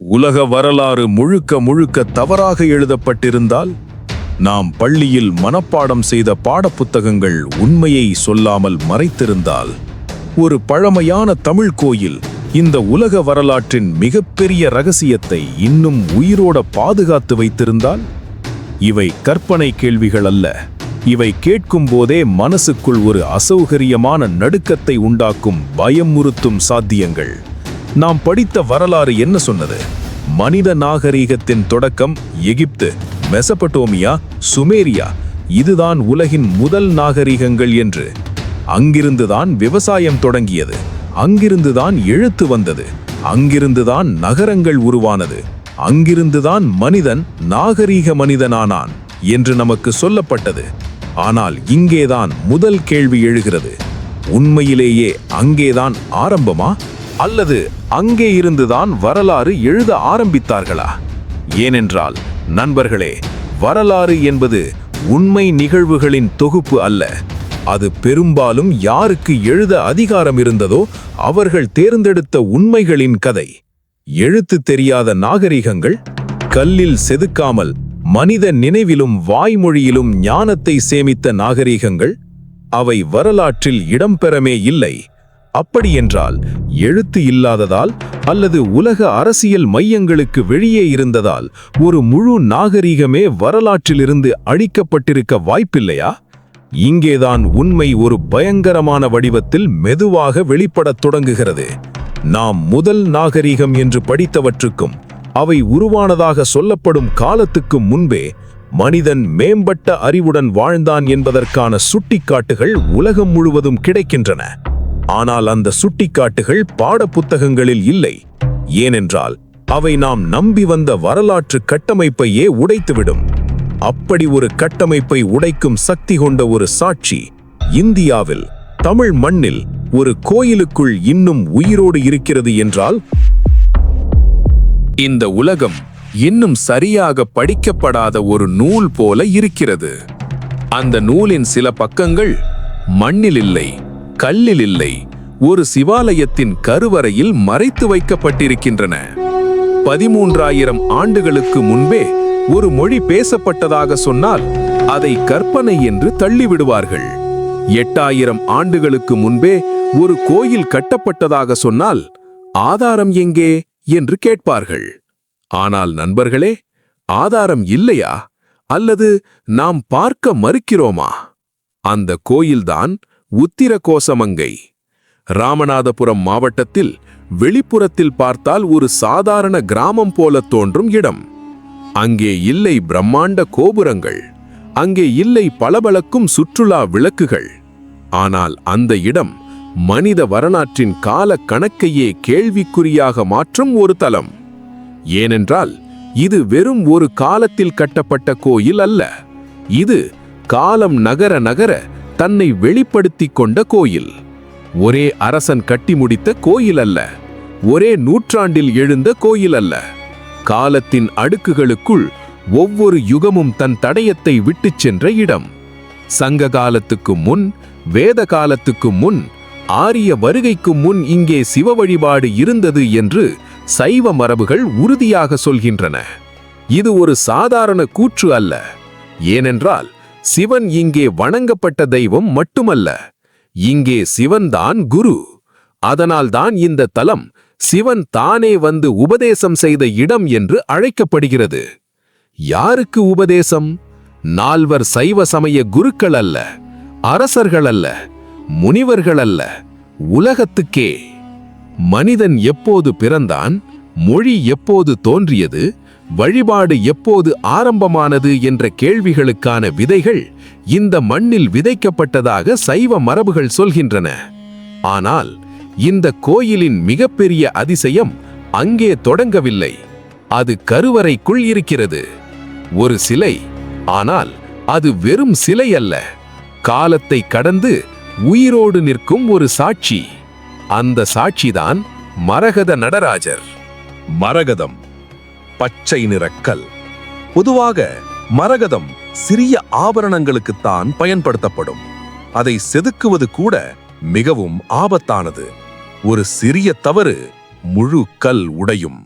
உலக வரலாறு முழுக்க முழுக்க தவறாக எழுதப்பட்டிருந்தால் நாம் பள்ளியில் மனப்பாடம் செய்த பாடப்புத்தகங்கள் உண்மையை சொல்லாமல் மறைத்திருந்தால் ஒரு பழமையான தமிழ் கோயில் இந்த உலக வரலாற்றின் மிகப்பெரிய ரகசியத்தை இன்னும் உயிரோட பாதுகாத்து வைத்திருந்தால் இவை கற்பனை கேள்விகள் அல்ல. இவை கேட்கும் போதே மனசுக்குள் ஒரு அசௌகரியமான நடுக்கத்தை உண்டாக்கும் பயமுறுத்தும் சாத்தியங்கள். நாம் படித்த வரலாறு என்ன சொன்னது? மனித நாகரீகத்தின் தொடக்கம் எகிப்து மெசபடோமியா சுமேரியா. இதுதான் உலகின் முதல் நாகரீகங்கள் என்று. அங்கிருந்துதான் விவசாயம் தொடங்கியது. அங்கிருந்துதான் எழுத்து வந்தது. அங்கிருந்துதான் நகரங்கள் உருவானது. அங்கிருந்துதான் மனிதன் நாகரீக மனிதனானான் என்று நமக்கு சொல்லப்பட்டது. ஆனால் இங்கேதான் முதல் கேள்வி எழுகிறது. உண்மையிலேயே அங்கேதான் ஆரம்பமா? அல்லது அங்கே இருந்துதான் வரலாறு எழுத ஆரம்பித்தார்களா? ஏனென்றால் நண்பர்களே வரலாறு என்பது உண்மை நிகழ்வுகளின் தொகுப்பு அல்ல. அது பெரும்பாலும் யாருக்கு எழுத அதிகாரம் இருந்ததோ அவர்கள் தேர்ந்தெடுத்த உண்மைகளின் கதை. எழுத்து தெரியாத நாகரிகங்கள் கல்லில் செதுக்காமல் மனித நினைவிலும் வாய்மொழியிலும் ஞானத்தை சேமித்த நாகரிகங்கள் அவை வரலாற்றில் இடம்பெறமே இல்லை. அப்படியென்றால் எழுத்து இல்லாததால் அல்லது உலக அரசியல் மையங்களுக்கு வெளியே இருந்ததால் ஒரு முழு நாகரிகமே வரலாற்றிலிருந்து அழிக்கப்பட்டிருக்க வாய்ப்பில்லையா? இங்கேதான் உண்மை ஒரு பயங்கரமான வடிவத்தில் மெதுவாக வெளிப்படத் தொடங்குகிறது. நாம் முதல் நாகரிகம் என்று படித்தவற்றுக்கும் அவை உருவானதாக சொல்லப்படும் காலத்துக்கு முன்பே மனிதன் மேம்பட்ட அறிவுடன் வாழ்ந்தான் என்பதற்கான சுட்டிக்காட்டுகள் உலகம் முழுவதும் கிடைக்கின்றன. ஆனால் அந்த சுட்டிக்காட்டுகள் பாடப்புத்தகங்களில் இல்லை. ஏனென்றால் அவை நாம் நம்பி வந்த வரலாற்று கட்டமைப்பையே உடைத்துவிடும். அப்படி ஒரு கட்டமைப்பை உடைக்கும் சக்தி கொண்ட ஒரு சாட்சி இந்தியாவில் தமிழ் மண்ணில் ஒரு கோயிலுக்குள் இன்னும் உயிரோடு இருக்கிறது என்றால்? இந்த உலகம் இன்னும் சரியாக படிக்கப்படாத ஒரு நூல் போல இருக்கிறது. அந்த நூலின் சில பக்கங்கள் மண்ணில் இல்லை கல்லில் இல்லை ஒரு சிவாலயத்தின் கருவறையில் மறைத்து வைக்கப்பட்டிருக்கின்றன. பதிமூன்றாயிரம் ஆண்டுகளுக்கு முன்பே ஒரு மொழி பேசப்பட்டதாக சொன்னால் அதை கற்பனை என்று தள்ளிவிடுவார்கள். எட்டாயிரம் ஆண்டுகளுக்கு முன்பே ஒரு கோயில் கட்டப்பட்டதாக சொன்னால் ஆதாரம் எங்கே என்று கேட்பார்கள். ஆனால் நண்பர்களே ஆதாரம் இல்லையா? அல்லது நாம் பார்க்க மறுக்கிறோமா? அந்த கோயில்தான் உத்திர கோசமங்கை ராமநாதபுரம் மாவட்டத்தில் வெளிப்புறத்தில் பார்த்தால் ஒரு சாதாரண கிராமம் போல தோன்றும் இடம். அங்கே இல்லை பிரம்மாண்ட கோபுரங்கள். அங்கே இல்லை பளபளக்கும் சுற்றுலா விளக்குகள். ஆனால் அந்த இடம் மனித வரலாற்றின் கால கணக்கையே கேள்விக்குறியாக மாற்றும் ஒரு தலம். ஏனென்றால் இது வெறும் ஒரு காலத்தில் கட்டப்பட்ட கோயில் அல்ல. இது காலம் நகர நகர தன்னை வெளிப்படுத்திக் கொண்ட கோயில். ஒரே அரசன் கட்டி முடித்த கோயில் அல்ல. ஒரே நூற்றாண்டில் எழுந்த கோயில் அல்ல. காலத்தின் அடுக்குகளுக்குள் ஒவ்வொரு யுகமும் தன் தடயத்தை விட்டுச் சென்ற இடம். சங்க காலத்துக்கு முன் வேத காலத்துக்கு முன் ஆரிய வருகைக்கு முன் இங்கே சிவ வழிபாடு இருந்தது என்று சைவ மரபுகள் உறுதியாக சொல்கின்றன. இது ஒரு சாதாரண கூற்று அல்ல. ஏனென்றால் சிவன் இங்கே வணங்கப்பட்ட தெய்வம் மட்டுமல்ல. இங்கே சிவன்தான் குரு. அதனால்தான் இந்த தலம் சிவன் தானே வந்து உபதேசம் செய்த இடம் என்று அழைக்கப்படுகிறது. யாருக்கு உபதேசம்? நால்வர் சைவ சமய குருக்கள் அல்ல அரசர்கள் அல்ல முனிவர்கள் அல்ல உலகத்துக்கே. மனிதன் எப்போது பிறந்தான்? மொழி எப்போது தோன்றியது? வழிபாடு எப்போது ஆரம்பமானது? என்ற கேள்விகளுக்கான விதைகள் இந்த மண்ணில் விதைக்கப்பட்டதாக சைவ மரபுகள் சொல்கின்றன. ஆனால் இந்த கோயிலின் மிகப்பெரிய அதிசயம் அங்கே தொடங்கவில்லை. அது கருவறைக்குள் இருக்கிறது. ஒரு சிலை ஆனால் அது வெறும் சிலை அல்ல. காலத்தை கடந்து உயிரோடு நிற்கும் ஒரு சாட்சி. அந்த சாட்சிதான் மரகத நடராஜர். மரகதம் பச்சை நிறக்கல் பொதுவாக மரகதம் சிறிய ஆபரணங்களுக்குத்தான் பயன்படுத்தப்படும். அதை செதுக்குவது கூட மிகவும் ஆபத்தானது. ஒரு சிறிய தவறு முழு கல் உடையும்.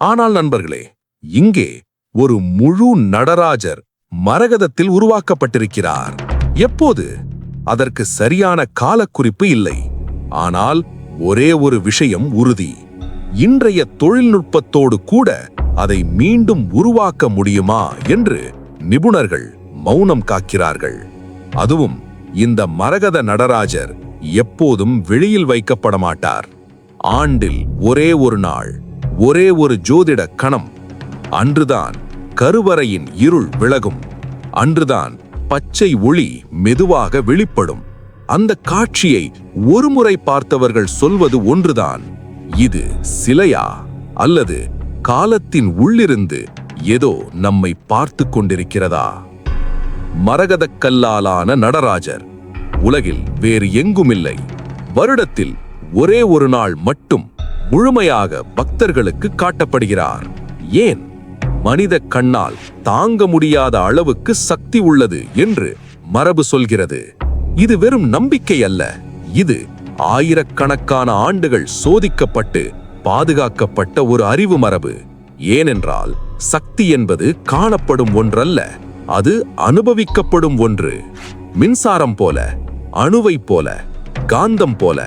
ஆனால் நண்பர்களே இங்கே ஒரு முழு நடராஜர் மரகதத்தில் உருவாக்கப்பட்டிருக்கிறார். எப்போது? அதற்கு சரியான காலக்குறிப்பு இல்லை. ஆனால் ஒரே ஒரு விஷயம் உறுதி. இன்றைய தொழில்நுட்பத்தோடு கூட அதை மீண்டும் உருவாக்க முடியுமா என்று நிபுணர்கள் மௌனம் காக்கிறார்கள். அதுவும் இந்த மரகத நடராஜர் எப்போதும் வெளியில் வைக்கப்பட மாட்டார் ஆண்டில் ஒரே ஒரு நாள் ஒரே ஒரு ஜோதிட கணம். அன்றுதான் கருவறையின் இருள் விலகும். அன்றுதான் பச்சை ஒளி மெதுவாக வெளிப்படும். அந்த காட்சியை ஒருமுறை பார்த்தவர்கள் சொல்வது ஒன்றுதான். இது சிலையா அல்லது காலத்தின் உள்ளிருந்து ஏதோ நம்மை பார்த்து கொண்டிருக்கிறதா? மரகதக் கல்லாலான நடராஜர் உலகில் வேறு எங்குமில்லை. வருடத்தில் ஒரே ஒரு நாள் மட்டும் முழுமையாக பக்தர்களுக்கு காட்டப்படுகிறார். ஏன்? மனித கண்ணால் தாங்க முடியாத அளவுக்கு சக்தி உள்ளது என்று மரபு சொல்கிறது. இது வெறும் நம்பிக்கை அல்ல. இது ஆயிரக்கணக்கான ஆண்டுகள் சோதிக்கப்பட்டு பாதுகாக்கப்பட்ட ஒரு அறிவு மரபு. ஏனென்றால் சக்தி என்பது காணப்படும் ஒன்றல்ல அது அனுபவிக்கப்படும் ஒன்று. மின்சாரம் போல அணுவை போல காந்தம் போல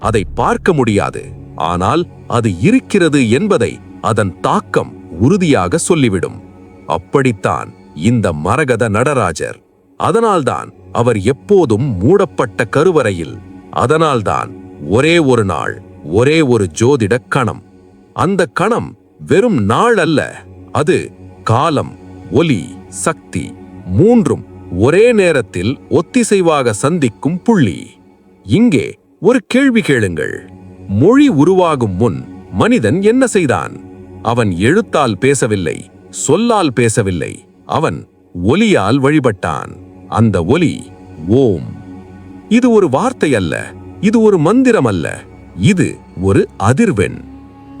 அதை பார்க்க முடியாது. ஆனால் அது இருக்கிறது என்பதை அதன் தாக்கம் உறுதியாக சொல்லிவிடும். அப்படித்தான் இந்த மரகத நடராஜர். அதனால்தான் அவர் எப்போதும் மூடப்பட்ட கருவறையில் அதனால்தான் ஒரே ஒரு நாள் ஒரே ஒரு ஜோதிட கணம். அந்த கணம் வெறும் நாள் அல்ல அது காலம் ஒலி சக்தி மூன்றும் ஒரே நேரத்தில் ஒத்திசைவாக சந்திக்கும் புள்ளி. இங்கே ஒரு கேள்வி கேளுங்கள். மொழி உருவாகும் முன் மனிதன் என்ன செய்தான்? அவன் எழுத்தால் பேசவில்லை சொல்லால் பேசவில்லை அவன் ஒலியால் வழிபட்டான். அந்த ஒலி ஓம். இது ஒரு வார்த்தை அல்ல இது ஒரு மந்திரம் அல்ல இது ஒரு அதிர்வெண்.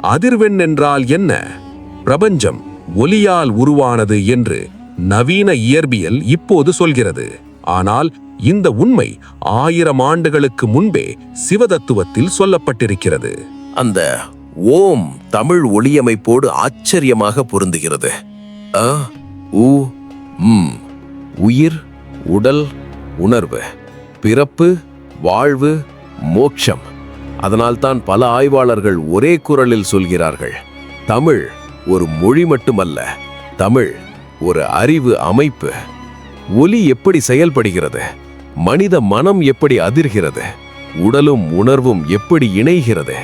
அதிர்வெண் என்றால் என்ன? பிரபஞ்சம். ஒலியால் உருவானது என்று நவீன இயற்பியல் இப்போது சொல்கிறது. ஆனால் இந்த உண்மை ஆயிரம் ஆண்டுகளுக்கு முன்பே சிவதத்துவத்தில் சொல்லப்பட்டிருக்கிறது. அந்த ஓம் தமிழ் ஒளியமைப்போடு ஆச்சரியமாக பொருந்துகிறது. அ உ ம் உயிர் உடல் உணர்வு பிறப்பு வாழ்வு மோட்சம் அதனால்தான் பல ஆய்வாளர்கள் ஒரே குரலில் சொல்கிறார்கள். தமிழ் ஒரு மொழி மட்டுமல்ல தமிழ் ஒரு அறிவு அமைப்பு. ஒலி எப்படி செயல்படுகிறது மனித மனம் எப்படி அதிர்கிறது உடலும் உணர்வும் எப்படி இணைகிறது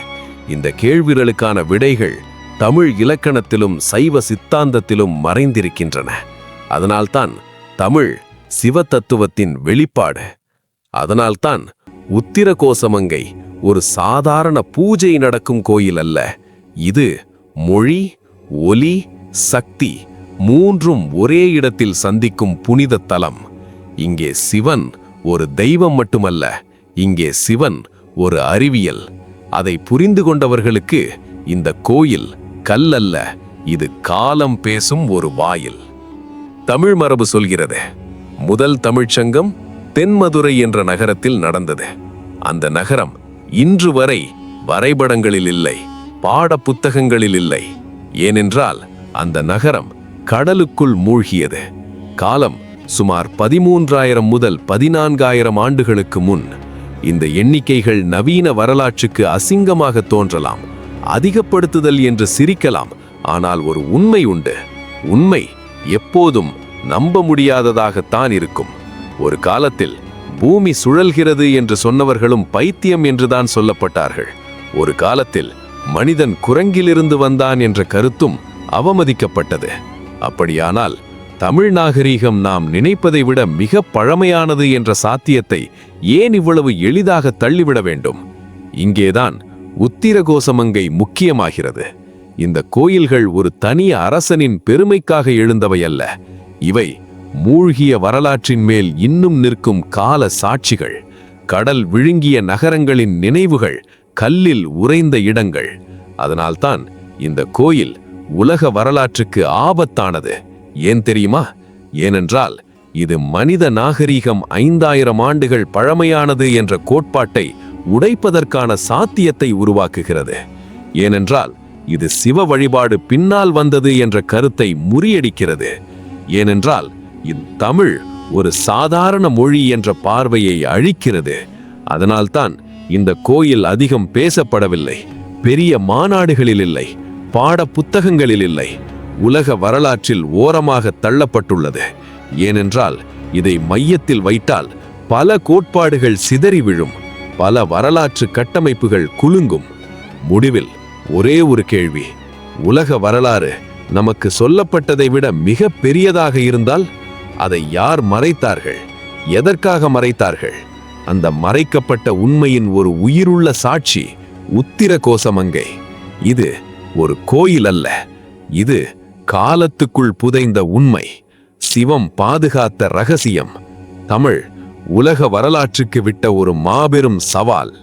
இந்த கேள்விகளுக்கான விடைகள் தமிழ் இலக்கணத்திலும் சைவ சித்தாந்தத்திலும் மறைந்திருக்கின்றன. அதனால்தான் தமிழ் சிவ தத்துவத்தின் வெளிப்பாடு. அதனால்தான் உத்திர கோசமங்கை ஒரு சாதாரண பூஜை நடக்கும் கோயில் அல்ல இது மொழி ஒலி சக்தி மூன்றும் ஒரே இடத்தில் சந்திக்கும் புனித தலம். இங்கே சிவன் ஒரு தெய்வம் மட்டுமல்ல இங்கே சிவன் ஒரு அறிவியல். அதை புரிந்து கொண்டவர்களுக்கு இந்த கோயில் கல்லல்ல இது காலம் பேசும் ஒரு வாயில். தமிழ் மரபு சொல்கிறது முதல் தமிழ்ச்சங்கம் தென்மதுரை என்ற நகரத்தில் நடந்தது. அந்த நகரம் இன்று வரை வரைபடங்களில் இல்லை பாட புத்தகங்களில் இல்லை. ஏனென்றால் அந்த நகரம் கடலுக்குள் மூழ்கியது. காலம் சுமார் பதிமூன்றாயிரம் முதல் பதினான்காயிரம் ஆண்டுகளுக்கு முன் இந்த எண்ணிக்கைகள் நவீன வரலாற்றுக்கு அசிங்கமாக தோன்றலாம். அதிகப்படுத்துதல் என்று சிரிக்கலாம் ஆனால் ஒரு உண்மை உண்டு. உண்மை எப்போதும் நம்ப முடியாததாகத்தான் இருக்கும். ஒரு காலத்தில் பூமி சுழல்கிறது என்று சொன்னவர்களும் பைத்தியம் என்றுதான் சொல்லப்பட்டார்கள். ஒரு காலத்தில் மனிதன் குரங்கிலிருந்து வந்தான் என்ற கருத்தும் அவமதிக்கப்பட்டது. அப்படியானால் தமிழ் நாகரீகம் நாம் நினைப்பதை விட மிக பழமையானது என்ற சாத்தியத்தை ஏன் இவ்வளவு எளிதாக தள்ளிவிட வேண்டும்? இங்கேதான் உத்திரகோசமங்கை முக்கியமாகிறது. இந்த கோயில்கள் ஒரு தனி அரசனின் பெருமைக்காக எழுந்தவை அல்ல. இவை மூழ்கிய வரலாற்றின் மேல் இன்னும் நிற்கும் கால சாட்சிகள். கடல் விழுங்கிய நகரங்களின் நினைவுகள் கல்லில் உறைந்த இடங்கள். அதனால்தான் இந்த கோயில் உலக வரலாற்றுக்கு ஆபத்தானது. ஏன் தெரியுமா? ஏனென்றால் இது மனித நாகரீகம் ஐந்தாயிரம் ஆண்டுகள் பழமையானது என்ற கோட்பாட்டை உடைப்பதற்கான சாத்தியத்தை உருவாக்குகிறது. ஏனென்றால் இது சிவ வழிபாடு பின்னால் வந்தது என்ற கருத்தை முறியடிக்கிறது. ஏனென்றால் இத்தமிழ் ஒரு சாதாரண மொழி என்ற பார்வையை அழிக்கிறது. அதனால்தான் இந்த கோயில் அதிகம் பேசப்படவில்லை. பெரிய மாநாடுகளில் இல்லை. பாட புத்தகங்களில் இல்லை. உலக வரலாற்றில் ஓரமாக தள்ளப்பட்டுள்ளது. ஏனென்றால் இதை மையத்தில் வைத்தால் பல கோட்பாடுகள் சிதறி விழும். பல வரலாற்று கட்டமைப்புகள் குலுங்கும். முடிவில் ஒரே ஒரு கேள்வி. உலக வரலாறு நமக்கு சொல்லப்பட்டதை விட மிக பெரியதாக இருந்தால் அதை யார் மறைத்தார்கள்? எதற்காக மறைத்தார்கள்? அந்த மறைக்கப்பட்ட உண்மையின் ஒரு உயிருள்ள சாட்சி உத்திர கோசமங்கை இது ஒரு கோயில் அல்ல. இது காலத்துக்குள் புதைந்த உண்மை. சிவம் பாதுகாத்த ரகசியம். தமிழ் உலக வரலாற்றுக்கு விட்ட ஒரு மாபெரும் சவால்.